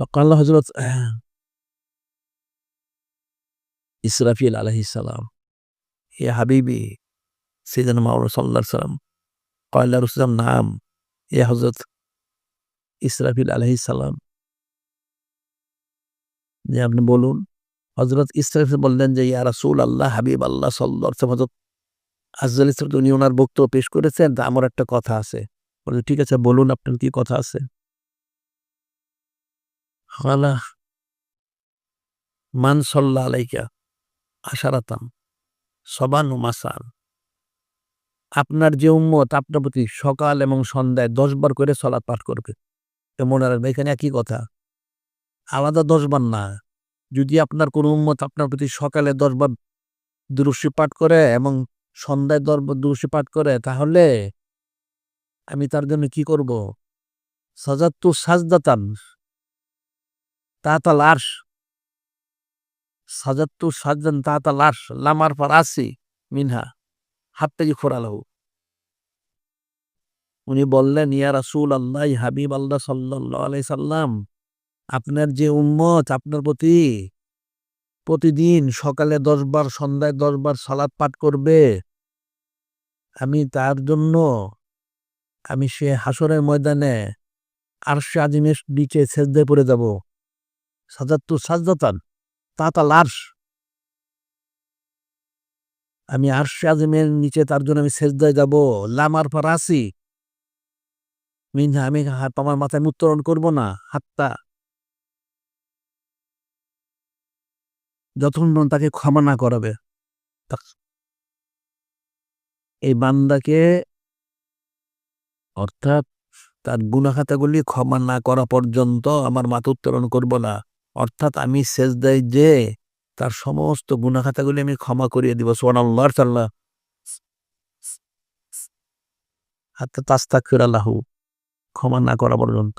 বাকাল্লা হজরত ইসরাফিল আলহিসাল্লাম এ হাবিবি সেজান মাউর সাল্লা সাল্লাম কয়লা রুসলাম নাম এ হজরত ইসরাফিল আলহিসাল্লাম যে আপনি বলুন হজরত ইসরাফিল বললেন যে, ইয়া রাসুল আল্লাহ হাবিব আল্লাহ সাল্লা হজরত আজল ইসরাফ উনি ওনার বক্তব্য পেশ করেছেন, তা আমার একটা কথা আছে। ঠিক আছে, বলুন আপনার কি কথা আছে? খালা মান আলাইকা আশারাতাম সবান মাসান আপনার যে উম্মত, আপনার প্রতি সকাল এবং সন্ধ্যায় দশবার করে সলাৎ পাঠ করবে। মনে রাখবে, এখানে একই কথা। আলাদা দশবার না। যদি আপনার কোনো উম্মত আপনার প্রতি সকালে দশবার বার পাঠ করে এবং সন্ধ্যায় দশবার বার পাঠ করে, তাহলে আমি তার জন্য কি করব? সাজাত্তু সাজদাতান। তাতাল আরশ। সাজাত্তু সাজান তাতাল আরশ, লামার পর আসি মিনহা উনি বললেন, ইয়া রাসূল আল্লাহ হাবিব আল্লাহ সাল্লাম, আপনার যে উম্মত, আপনার প্রতি প্রতিদিন সকালে দশ বার সন্ধ্যায় দশ বার সালাদ পাঠ করবে, আমি তার জন্য, আমি সে হাসরের ময়দানে আরশে আজিমের নিচে সেজদায় পড়ে যাব। সাজাত্তু সাজদাতান তাতাল আরশ। আমি আরশে আজিমের নিচে, তার জন্য আমি সেজদায় যাব। লামার পর আসি। মিনহা, আমি হাত আমার মাথায় উত্তোলন করব না হাতটা যতক্ষণ তাকে ক্ষমা না করাবে এই বান্দাকে অর্থাৎ তার গুণাখাতাগুলি ক্ষমা না করা পর্যন্ত আমার মাথা উত্তোলন করব না। অর্থাৎ আমি শেষ দেয় যে তার সমস্ত গুণাখাতাগুলি আমি ক্ষমা করিয়ে দিব। সোহান আল্লাহ সাল্লাহ হাত্তা তাস্তাক ফিরাল্লাহু ক্ষমা না করা পর্যন্ত।